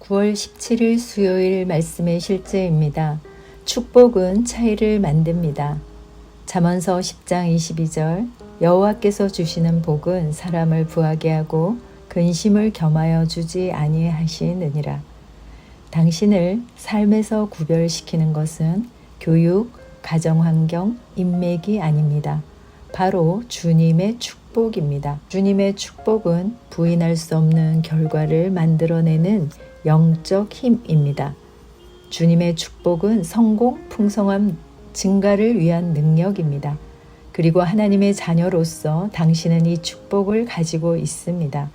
9월 17일 수요일 말씀의 실제입니다. 축복은 차이를 만듭니다. 잠언서 10장 22절 여호와께서 주시는 복은 사람을 부하게 하고 근심을 겸하여 주지 아니하시느니라. 당신을 삶에서 구별시키는 것은 교육, 가정 환경, 인맥이 아닙니다. 바로 주님의 축복 입니다. 주님의 축복은 부인할 수 없는 결과를 만들어내는 영적 힘입니다. 주님의 축복은 성공, 풍성함 증가를 위한 능력입니다. 그리고 하나님의 자녀로서 당신은 이 축복을 가지고 있습니다.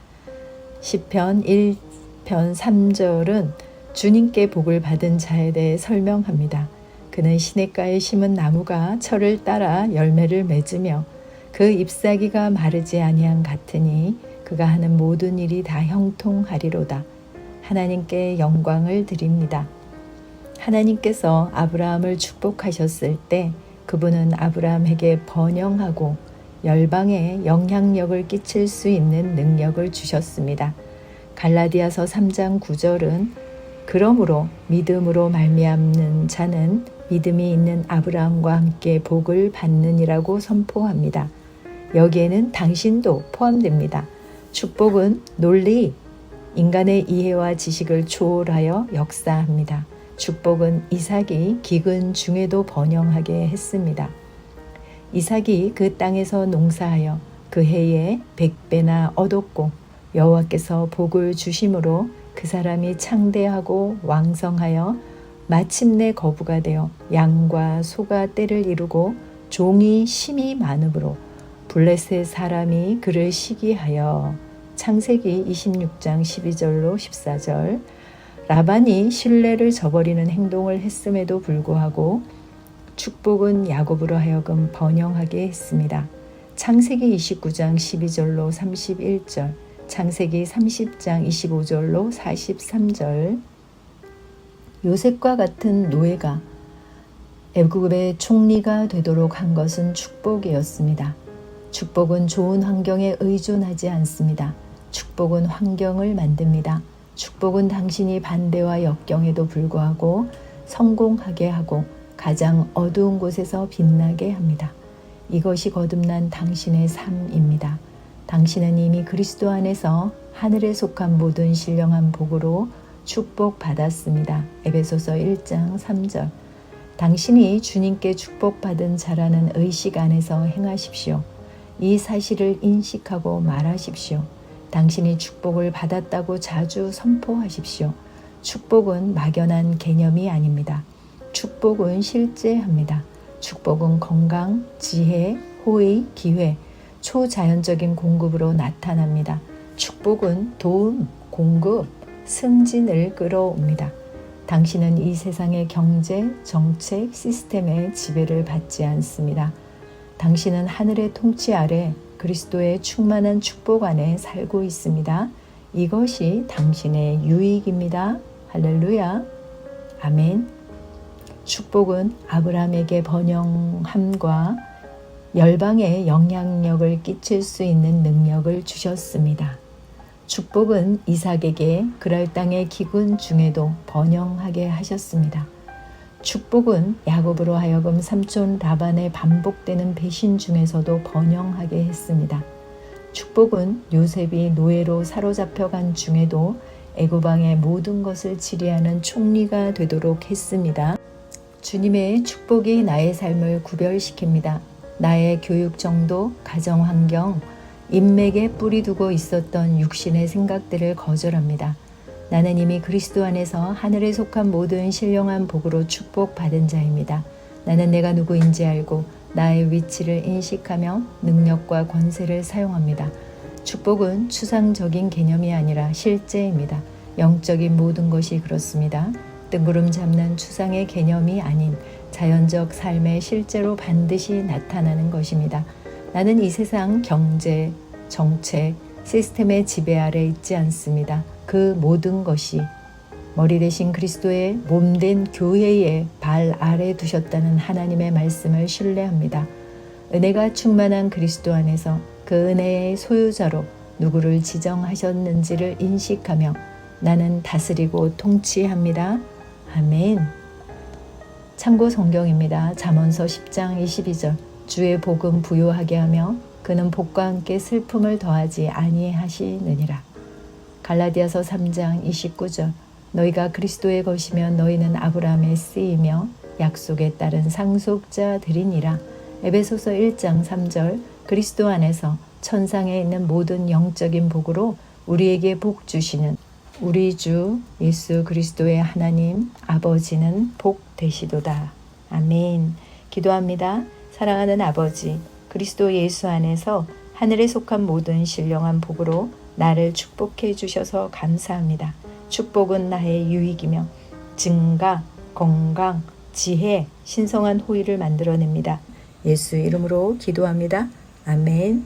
시편 1편 3절은 주님께 복을 받은 자에 대해 설명합니다. 그는 시냇가에 심은 나무가 철을 따라 열매를 맺으며 그 잎사귀가 마르지 아니한 같으니 그가 하는 모든 일이 다 형통하리로다. 하나님께 영광을 드립니다. 하나님께서 아브라함을 축복하셨을 때 그분은 아브라함에게 번영하고 열방에 영향력을 끼칠 수 있는 능력을 주셨습니다. 갈라디아서 3장 9절은 그러므로 믿음으로 말미암는 자는 믿음이 있는 아브라함과 함께 복을 받느니라고 선포합니다. 여기에는 당신도 포함됩니다. 축복은 논리, 인간의 이해와 지식을 초월하여 역사합니다. 축복은 이삭이 기근 중에도 번영하게 했습니다. 이삭이 그 땅에서 농사하여 그 해에 백배나 얻었고 여호와께서 복을 주심으로 그 사람이 창대하고 왕성하여 마침내 거부가 되어 양과 소가 때를 이루고 종이 심이 많으므로 블레셋 사람이 그를 시기하여 창세기 26장 12절로 14절 라반이 신뢰를 저버리는 행동을 했음에도 불구하고 축복은 야곱으로 하여금 번영하게 했습니다. 창세기 29장 12절로 31절, 창세기 30장 25절로 43절. 요셉과 같은 노예가 애굽의 총리가 되도록 한 것은 축복이었습니다. 축복은 좋은 환경에 의존하지 않습니다. 축복은 환경을 만듭니다. 축복은 당신이 반대와 역경에도 불구하고 성공하게 하고 가장 어두운 곳에서 빛나게 합니다. 이것이 거듭난 당신의 삶입니다. 당신은 이미 그리스도 안에서 하늘에 속한 모든 신령한 복으로 축복받았습니다. 에베소서 1장 3절. 당신이 주님께 축복받은 자라는 의식 안에서 행하십시오. 이 사실을 인식하고 말하십시오. 당신이 축복을 받았다고 자주 선포하십시오. 축복은 막연한 개념이 아닙니다. 축복은 실제합니다. 축복은 건강, 지혜, 호의, 기회, 초자연적인 공급으로 나타납니다. 축복은 도움, 공급, 승진을 끌어옵니다. 당신은 이 세상의 경제, 정책, 시스템의 지배를 받지 않습니다. 당신은 하늘의 통치 아래 그리스도의 충만한 축복 안에 살고 있습니다. 이것이 당신의 유익입니다. 할렐루야. 아멘. 축복은 아브라함에게 번영함과 열방에 영향력을 끼칠 수 있는 능력을 주셨습니다. 축복은 이삭에게 그랄 땅의 기근 중에도 번영하게 하셨습니다. 축복은 야곱으로 하여금 삼촌 라반의 반복되는 배신 중에서도 번영하게 했습니다. 축복은 요셉이 노예로 사로잡혀간 중에도 애고방의 모든 것을 치리하는 총리가 되도록 했습니다. 주님의 축복이 나의 삶을 구별시킵니다. 나의 교육 정도, 가정 환경, 인맥에 뿌리 두고 있었던 육신의 생각들을 거절합니다. 나는 이미 그리스도 안에서 하늘에 속한 모든 신령한 복으로 축복받은 자입니다. 나는 내가 누구인지 알고 나의 위치를 인식하며 능력과 권세를 사용합니다. 축복은 추상적인 개념이 아니라 실제입니다. 영적인 모든 것이 그렇습니다. 뜬구름 잡는 추상의 개념이 아닌 자연적 삶의 실제로 반드시 나타나는 것입니다. 나는 이 세상 경제, 정책, 시스템의 지배 아래 있지 않습니다. 그 모든 것이 머리 대신 그리스도의 몸된 교회의 발 아래 두셨다는 하나님의 말씀을 신뢰합니다. 은혜가 충만한 그리스도 안에서 그 은혜의 소유자로 누구를 지정하셨는지를 인식하며 나는 다스리고 통치합니다. 아멘. 참고 성경입니다. 잠언서 10장 22절. 주의 복음 부요하게 하며 그는 복과 함께 슬픔을 더하지 아니하시느니라. 갈라디아서 3장 29절. 너희가 그리스도의 것이면 너희는 아브라함의 씨이며 약속에 따른 상속자들이니라. 에베소서 1장 3절. 그리스도 안에서 천상에 있는 모든 영적인 복으로 우리에게 복 주시는 우리 주 예수 그리스도의 하나님 아버지는 복 되시도다. 아멘. 기도합니다. 사랑하는 아버지, 그리스도 예수 안에서 하늘에 속한 모든 신령한 복으로 나를 축복해 주셔서 감사합니다. 축복은 나의 유익이며 증가, 건강, 지혜, 신성한 호의를 만들어냅니다. 예수 이름으로 기도합니다. 아멘.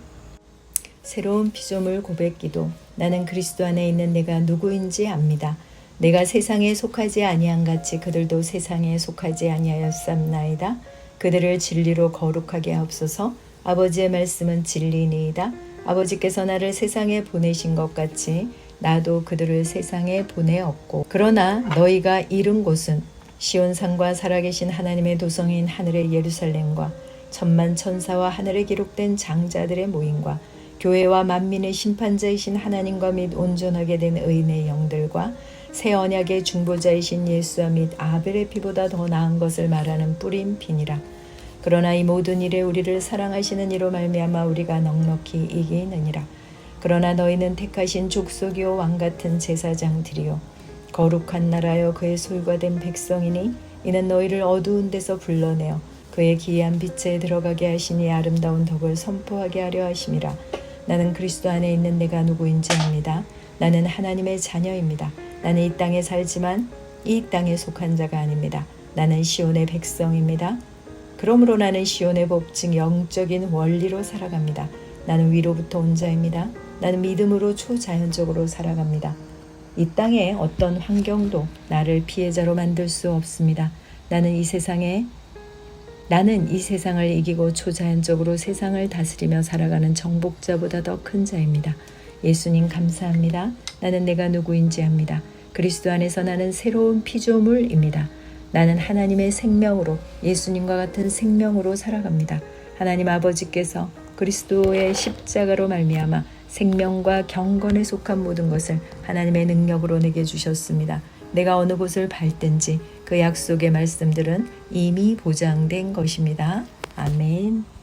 새로운 피조물 고백 기도. 나는 그리스도 안에 있는 내가 누구인지 압니다. 내가 세상에 속하지 아니한 같이 그들도 세상에 속하지 아니하였삼나이다. 그들을 진리로 거룩하게 하옵소서. 아버지의 말씀은 진리니이다. 아버지께서 나를 세상에 보내신 것 같이 나도 그들을 세상에 보내었고 그러나 너희가 이른 곳은 시온산과 살아계신 하나님의 도성인 하늘의 예루살렘과 천만 천사와 하늘에 기록된 장자들의 모임과 교회와 만민의 심판자이신 하나님과 및 온전하게 된 의인의 영들과 새 언약의 중보자이신 예수와 및 아벨의 피보다 더 나은 것을 말하는 뿌린 피니라. 그러나 이 모든 일에 우리를 사랑하시는 이로 말미암아 우리가 넉넉히 이기느니라. 그러나 너희는 택하신 족속이요 왕 같은 제사장들이요 거룩한 나라여 그의 소유가 된 백성이니 이는 너희를 어두운 데서 불러내어 그의 기이한 빛에 들어가게 하시니 아름다운 덕을 선포하게 하려 하심이라. 나는 그리스도 안에 있는 내가 누구인지 압니다. 나는 하나님의 자녀입니다. 나는 이 땅에 살지만 이 땅에 속한 자가 아닙니다. 나는 시온의 백성입니다. 그러므로 나는 시온의 법칙 영적인 원리로 살아갑니다. 나는 위로부터 온 자입니다. 나는 믿음으로 초자연적으로 살아갑니다. 이 땅의 어떤 환경도 나를 피해자로 만들 수 없습니다. 나는 이 세상에 나는 이 세상을 이기고 초자연적으로 세상을 다스리며 살아가는 정복자보다 더 큰 자입니다. 예수님 감사합니다. 나는 내가 누구인지 압니다. 그리스도 안에서 나는 새로운 피조물입니다. 나는 하나님의 생명으로 예수님과 같은 생명으로 살아갑니다. 하나님 아버지께서 그리스도의 십자가로 말미암아 생명과 경건에 속한 모든 것을 하나님의 능력으로 내게 주셨습니다. 내가 어느 곳을 밟든지 그 약속의 말씀들은 이미 보장된 것입니다. 아멘.